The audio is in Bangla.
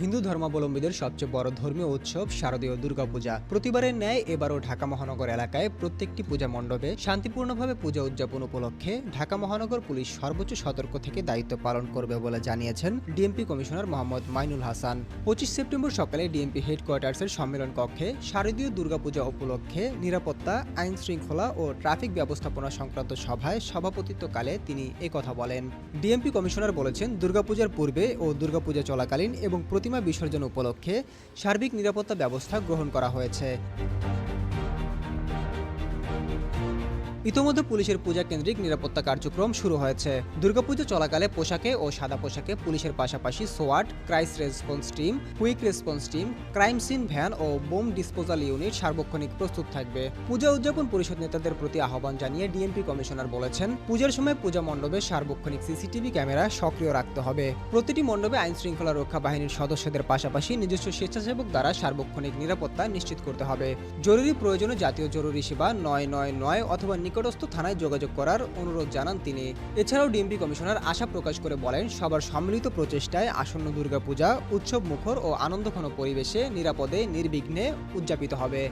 হিন্দু ধর্মাবলম্বীদের সবচেয়ে বড় ধর্মীয় উৎসব শারদীয় দুর্গাপূজা। প্রতিবারের ন্যায় এবারও ঢাকা মহানগর এলাকায় প্রত্যেকটি পূজা মণ্ডপে শান্তিপূর্ণভাবে পূজা উদযাপন উপলক্ষে ঢাকা মহানগর পুলিশ সর্বোচ্চ সতর্ক থেকে দায়িত্ব পালন করবে বলে জানিয়েছেন ডিএমপি কমিশনার মোহাম্মদ মাইনুল হাসান। পঁচিশ সেপ্টেম্বর সকালে ডিএমপি হেডকোয়ার্টার্সের সম্মেলন কক্ষে শারদীয় দুর্গাপূজা উপলক্ষে নিরাপত্তা, আইন শৃঙ্খলা ও ট্রাফিক ব্যবস্থাপনা সংক্রান্ত সভায় সভাপতিত্বকালে তিনি একথা বলেন। ডিএমপি কমিশনার বলেছেন, দুর্গাপূজার পূর্বে ও দুর্গাপূজা চলাকালীন এবং প্রতিমা বিসর্জন উপলক্ষে সার্বিক নিরাপত্তা ব্যবস্থা গ্রহণ করা হয়েছে। ইতোমধ্যে পুলিশের পূজা কেন্দ্রিক নিরাপত্তা কার্যক্রম শুরু হয়েছে। দুর্গাপুজো চলাকালে পোশাকে ও সাদা পোশাকে পুলিশের পাশাপাশি সোয়াট crisis response team, quick response team, crime scene van ও বোম ডিসপোজাল ইউনিট সার্বক্ষণিক প্রস্তুত থাকবে। পূজা উদযাপন পরিষদ নেতাদের প্রতি আহ্বান জানিয়ে ডিএমপি কমিশনার বলেছেন, পূজার সময় পূজা মণ্ডপে সার্বক্ষণিক সিসিটিভি ক্যামেরা সক্রিয় রাখতে হবে। প্রতিটি মণ্ডপে আইন শৃঙ্খলা রক্ষা বাহিনীর সদস্যদের পাশাপাশি নিজস্ব স্বেচ্ছাসেবক দ্বারা সার্বক্ষণিক নিরাপত্তা নিশ্চিত করতে হবে। জরুরি প্রয়োজনে জাতীয় জরুরি সেবা নয় নয় নয় অথবা নিকটস্থ থানায় যোগাযোগ করার অনুরোধ জানান তিনি। এছাড়াও ডিএমপি কমিশনার আশা প্রকাশ করে বলেন, সবার সম্মিলিত প্রচেষ্টায় আসন্ন দুর্গাপূজা, উৎসব মুখর ও আনন্দঘন পরিবেশে নিরাপদে, নির্বিঘ্নে উদযাপিত হবে।